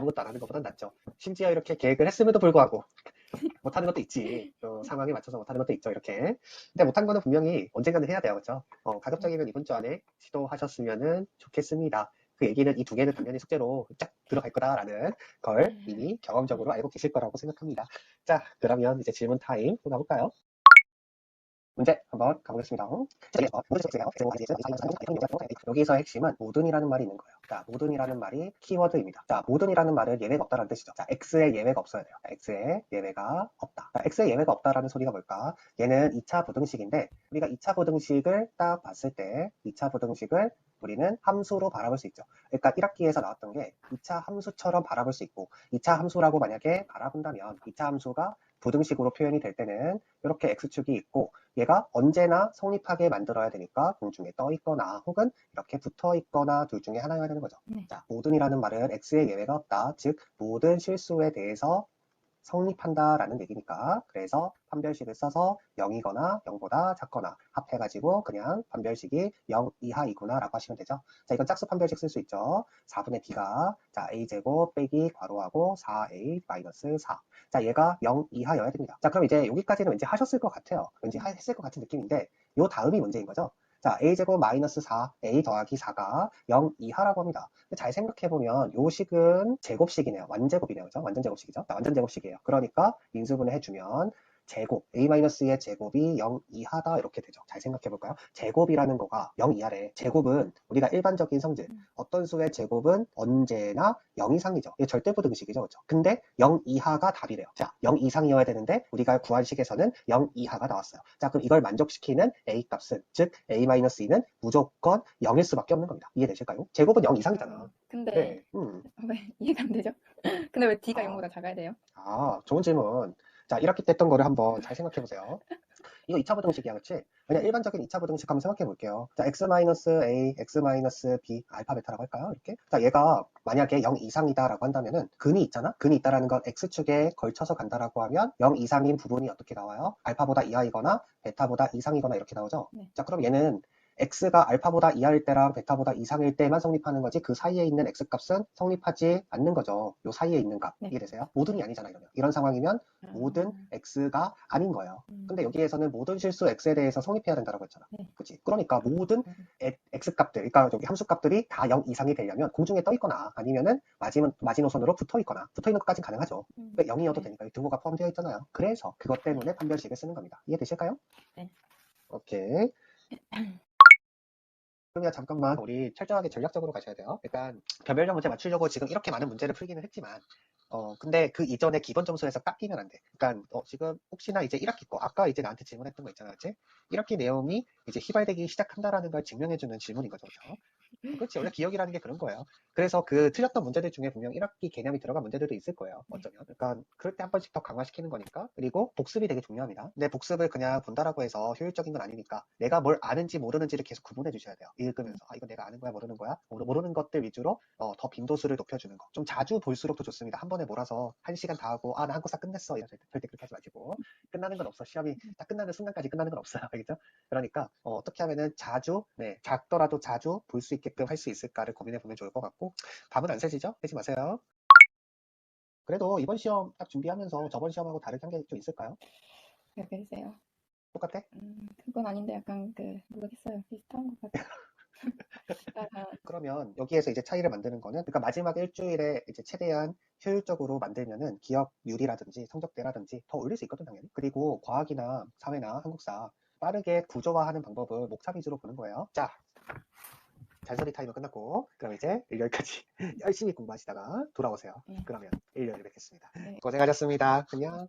아무것도 안 하는 것보단 낫죠. 심지어 이렇게 계획을 했음에도 불구하고 못하는 것도 있지. 또 상황에 맞춰서 못하는 것도 있죠. 이렇게. 근데 못한 거는 분명히 언젠가는 해야 돼요. 그렇죠? 어, 가급적이면 이번 주 안에 시도하셨으면 좋겠습니다. 그 얘기는 이 두 개는 당연히 숙제로 쫙 들어갈 거다라는 걸 이미 경험적으로 알고 계실 거라고 생각합니다. 자, 그러면 이제 질문 타임 또 가볼까요? 문제 한번 가보겠습니다. 여기서 핵심은 모든이라는 말이 있는 거예요. 자, 모든이라는 말이 키워드입니다. 자, 모든이라는 말은 예외가 없다는 뜻이죠. 자, X에 예외가 없어야 돼요. X에 예외가 없다. 자, X에 예외가 없다라는 소리가 뭘까? 얘는 2차 부등식인데 우리가 2차 부등식을 딱 봤을 때 2차 부등식을 우리는 함수로 바라볼 수 있죠. 그러니까 1학기에서 나왔던 게 2차 함수처럼 바라볼 수 있고 2차 함수라고 만약에 바라본다면 2차 함수가 부등식으로 표현이 될 때는 이렇게 x축이 있고 얘가 언제나 성립하게 만들어야 되니까 공중에 떠 있거나 혹은 이렇게 붙어 있거나 둘 중에 하나여야 되는 거죠. 네. 자, 모든이라는 말은 x의 예외가 없다. 즉 모든 실수에 대해서 성립한다라는 얘기니까 그래서 판별식을 써서 0이거나 0보다 작거나 합해가지고 그냥 판별식이 0 이하이구나 라고 하시면 되죠. 자 이건 짝수 판별식 쓸 수 있죠. 4분의 d가 자 a제곱 빼기 괄호하고 4a 마이너스 4. 자 얘가 0 이하여야 됩니다. 자 그럼 이제 여기까지는 왠지 하셨을 것 같아요. 왠지 하- 했을 것 같은 느낌인데 요 다음이 문제인 거죠. 자 a제곱 마이너스 4 a 더하기 4가 0 이하라고 합니다. 잘 생각해보면 요 식은 제곱식이네요. 완제곱이네요. 그죠? 완전 제곱식이죠. 자, 완전 제곱식이에요. 그러니까 인수분해 해주면 제곱, a-의 제곱이 0 이하다 이렇게 되죠. 잘 생각해 볼까요? 제곱이라는 거가 0 이하래. 제곱은 우리가 일반적인 성질, 음. 어떤 수의 제곱은 언제나 0 이상이죠. 이게 절대부등식이죠. 그렇죠? 근데 0 이하가 답이래요. 자, 0 이상이어야 되는데 우리가 구한 식에서는 0 이하가 나왔어요. 자, 그럼 이걸 만족시키는 a 값은 즉 a-2는 무조건 0일 수밖에 없는 겁니다. 이해되실까요? 제곱은 0 이상이잖아. 근데 네. 음. 왜 이해가 안 되죠? 근데 왜 D가 아. 0보다 작아야 돼요? 아, 좋은 질문. 자, 1학기 때 했던 거를 한번 잘 생각해 보세요. 이거 2차 부등식이야, 그렇지? 그냥 일반적인 2차 부등식 한번 생각해 볼게요. 자, x-a, x-b, 알파, 베타라고 할까요? 이렇게. 자, 얘가 만약에 0 이상이다라고 한다면은 근이 있잖아? 근이 있다라는 건 x축에 걸쳐서 간다라고 하면 0 이상인 부분이 어떻게 나와요? 알파보다 이하이거나 베타보다 이상이거나 이렇게 나오죠? 네. 자, 그럼 얘는 x가 알파보다 이하일 때랑 베타보다 이상일 때만 성립하는 거지 그 사이에 있는 x값은 성립하지 않는 거죠. 요 사이에 있는 값. 네. 이해되세요? 모든이 아니잖아, 이러면. 이런 상황이면 모든 아, x가 아닌 거예요. 음. 근데 여기에서는 모든 실수 x에 대해서 성립해야 된다고 했잖아. 네. 그치? 그러니까 모든 음. 에- x 값들, 그러니까 여기 함수 값들이 다 0 이상이 되려면 공중에 떠 있거나 아니면은 마지, 마지노선으로 붙어 있거나 붙어 있는 것까지 가능하죠. 음. 0이어도 네. 되니까 이 등호가 포함되어 있잖아요. 그래서 그것 때문에 판별식을 쓰는 겁니다. 이해되실까요? 네. 오케이. 그러면 잠깐만 우리 철저하게 전략적으로 가셔야 돼요. 일단 별별적 문제 맞추려고 지금 이렇게 많은 문제를 풀기는 했지만 어 근데 그 이전에 기본 점수에서 깎이면 안 돼. 그러니까 어, 지금 혹시나 이제 1학기 거 아까 이제 나한테 질문했던 거 있잖아, 그치? 1학기 내용이 이제 휘발되기 시작한다라는 걸 증명해주는 질문인 거죠, 그렇죠? 그렇지 원래 기억이라는 게 그런 거예요. 그래서 그 틀렸던 문제들 중에 분명 1학기 개념이 들어간 문제들도 있을 거예요. 어쩌면. 그러니까 그럴 때 한 번씩 더 강화시키는 거니까. 그리고 복습이 되게 중요합니다. 근데 복습을 그냥 본다라고 해서 효율적인 건 아니니까 내가 뭘 아는지 모르는지를 계속 구분해 주셔야 돼요. 읽으면서 아 이거 내가 아는 거야 모르는 거야 모르, 모르는 것들 위주로 어, 더 빈도수를 높여주는 거. 좀 자주 볼수록 더 좋습니다. 한 번에 몰아서 한 시간 다 하고 아 나 한국사 끝냈어 이럴 때 절대 그렇게 하지 마시고 끝나는 건 없어. 시험이 딱 끝나는 순간까지 끝나는 건 없어요. 알겠죠? 그러니까 어, 떻게 하면은 자주 네 작더라도 자주 볼 수 있게끔 할 수 있을까를 고민해 보면 좋을 것 같고 밤은 안 새지죠? 새지 마세요. 그래도 이번 시험 딱 준비하면서 저번 시험하고 다르게 한 게 좀 있을까요? 왜 그러세요? 똑같아? 음, 그건 아닌데 약간 그 모르겠어요. 비슷한 것 같아요. 그러면 여기에서 이제 차이를 만드는 거는 그러니까 마지막 일주일에 이제 최대한 효율적으로 만들면은 기억률이라든지 성적대라든지 더 올릴 수 있거든 당연히. 그리고 과학이나 사회나 한국사 빠르게 구조화하는 방법을 목차 위주로 보는 거예요. 자, 잔소리 타임은 끝났고 그럼 이제 일요일까지 열심히 공부하시다가 돌아오세요. 네. 그러면 일요일에 뵙겠습니다. 네. 고생하셨습니다. 안녕.